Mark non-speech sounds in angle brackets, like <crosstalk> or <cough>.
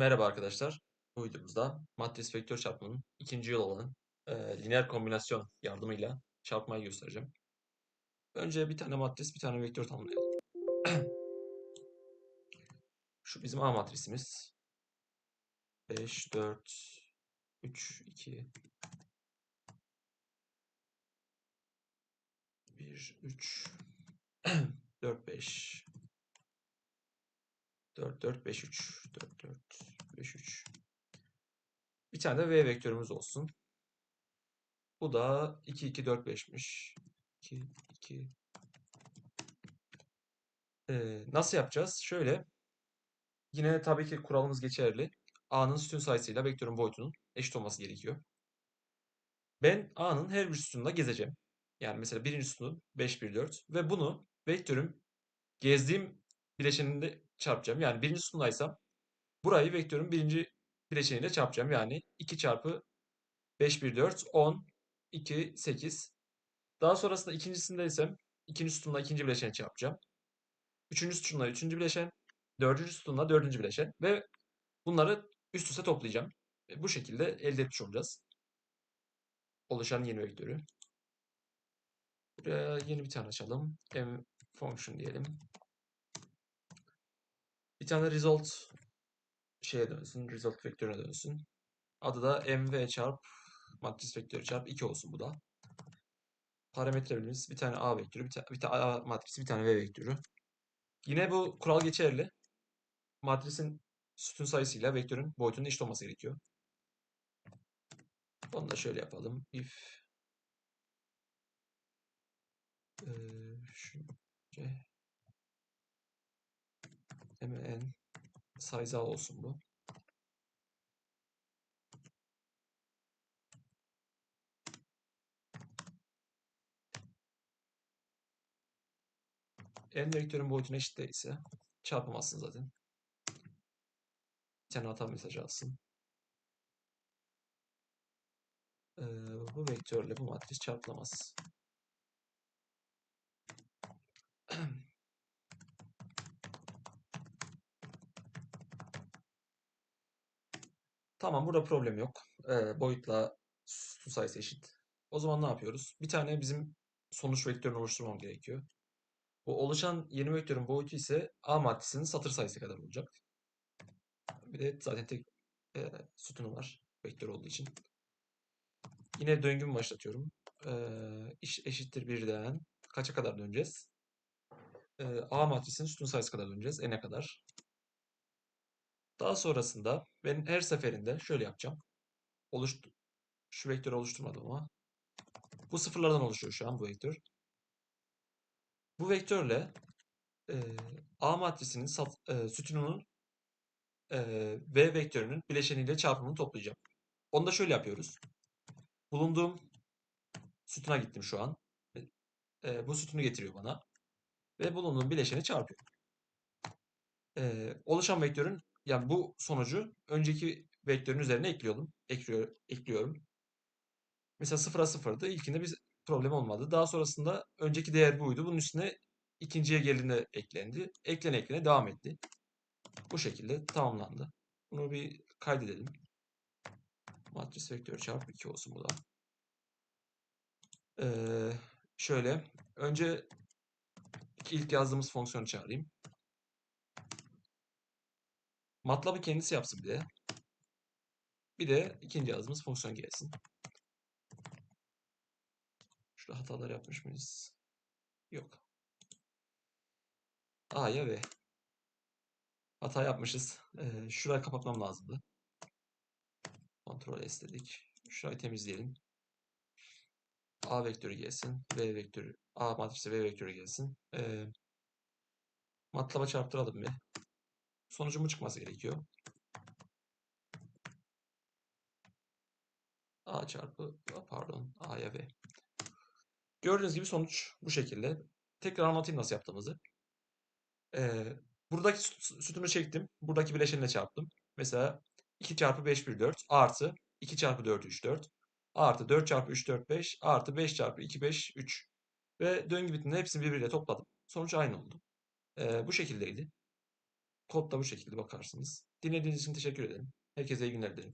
Merhaba arkadaşlar. Bu videomuzda matris vektör çarpımının ikinci yolu olan e, lineer kombinasyon yardımıyla çarpmayı göstereceğim. Önce bir tane matris, bir tane vektör tanımlayalım. <clears throat> Şu bizim A matrisimiz. 5, 4, 3, 2, 1, 3, 4, 5, 4, 4, 5, 3, 4, 4, 5, 3. Bir tane de V vektörümüz olsun. Bu da 2, 2, 4, 5'miş. 2, 2. Ee, nasıl yapacağız? Şöyle. Yine tabii ki kuralımız geçerli. A'nın sütun sayısıyla vektörün boyutunun eşit olması gerekiyor. Ben A'nın her bir sütununda gezeceğim. Yani mesela birinci sütun 5, 1, 4 ve bunu vektörün gezdiğim bileşeninde çarpacağım. Yani birinci sütundaysam burayı vektörün birinci bileşeniyle çarpacağım. Yani 2 çarpı 5, 1, 4, 10, 2, 8. Daha sonrasında ikincisindeysem ikinci sütunla ikinci bileşeni çarpacağım. Üçüncü sütunla üçüncü bileşen. Dördüncü sütunla dördüncü bileşen. Ve bunları üst üste toplayacağım. Ve bu şekilde elde etmiş olacağız. Oluşan yeni vektörü. Buraya yeni bir tane açalım. M function diyelim. Bir tane result şeye dönsün. Result vektörüne dönsün. Adı da mv çarp matris vektörü çarp 2 olsun bu da. Parametrelerimiz bir tane a vektörü, bir, ta bir tane a matrisi, bir tane v vektörü. Yine bu kural geçerli. Matrisin sütun sayısıyla vektörün boyutunun eşit olması gerekiyor. Onu da şöyle yapalım. If e, şunca A olsun bu. n vektörün boyutuna eşit değilse çarpamazsın zaten. Bir tane hata mesajı alsın. Ee, bu vektörle bu matris çarpılamaz. Tamam burada problem yok. Ee, boyutla sütun sayısı eşit. O zaman ne yapıyoruz? Bir tane bizim sonuç vektörünü oluşturmam gerekiyor. Bu oluşan yeni vektörün boyutu ise A maddesinin satır sayısı kadar olacak. Bir de zaten tek e, sütunu var vektör olduğu için. Yine döngümü başlatıyorum. E, iş eşittir birden kaça kadar döneceğiz? E, A matrisinin sütun sayısı kadar döneceğiz. N'e kadar. Daha sonrasında ben her seferinde şöyle yapacağım. Oluştu şu vektörü oluşturmadım ama. Bu sıfırlardan oluşuyor şu an bu vektör. Bu vektörle e, A matrisinin sat, e, sütununun e, V vektörünün bileşeniyle çarpımını toplayacağım. Onu da şöyle yapıyoruz. Bulunduğum sütuna gittim şu an. E, bu sütunu getiriyor bana. Ve bulunduğum bileşeni çarpıyor. E, oluşan vektörün yani bu sonucu önceki vektörün üzerine ekliyordum. Ekliyor, ekliyorum. Mesela 0'a 0'dı. İlkinde bir problem olmadı. Daha sonrasında önceki değer buydu. Bunun üstüne ikinciye geldiğinde eklendi. Eklene eklene devam etti. Bu şekilde tamamlandı. Bunu bir kaydedelim. Matris vektörü çarpı 2 olsun bu da. Ee, şöyle. Önce ilk yazdığımız fonksiyonu çağırayım. MATLAB'ı kendisi yapsın bir de. Bir de ikinci yazdığımız fonksiyon gelsin. Şurada hatalar yapmış mıyız? Yok. A'ya ve hata yapmışız. Ee, şurayı kapatmam lazımdı. Kontrol S dedik. Şurayı temizleyelim. A vektörü gelsin. V vektörü. A matrisi V vektörü gelsin. Ee, MATLAB'a çarptıralım bir. Sonucumu çıkması gerekiyor. A çarpı pardon A'ya V. Gördüğünüz gibi sonuç bu şekilde. Tekrar anlatayım nasıl yaptığımızı. Ee, buradaki sütunu çektim. Buradaki bileşenle çarptım. Mesela 2 çarpı 5 1 4 artı 2 çarpı 4 3 4 artı 4 çarpı 3 4 5 artı 5 çarpı 2 5 3 ve döngü bitiminde hepsini birbiriyle topladım. Sonuç aynı oldu. Ee, bu şekildeydi. Kod da bu şekilde bakarsınız. Dinlediğiniz için teşekkür ederim. Herkese iyi günler dilerim.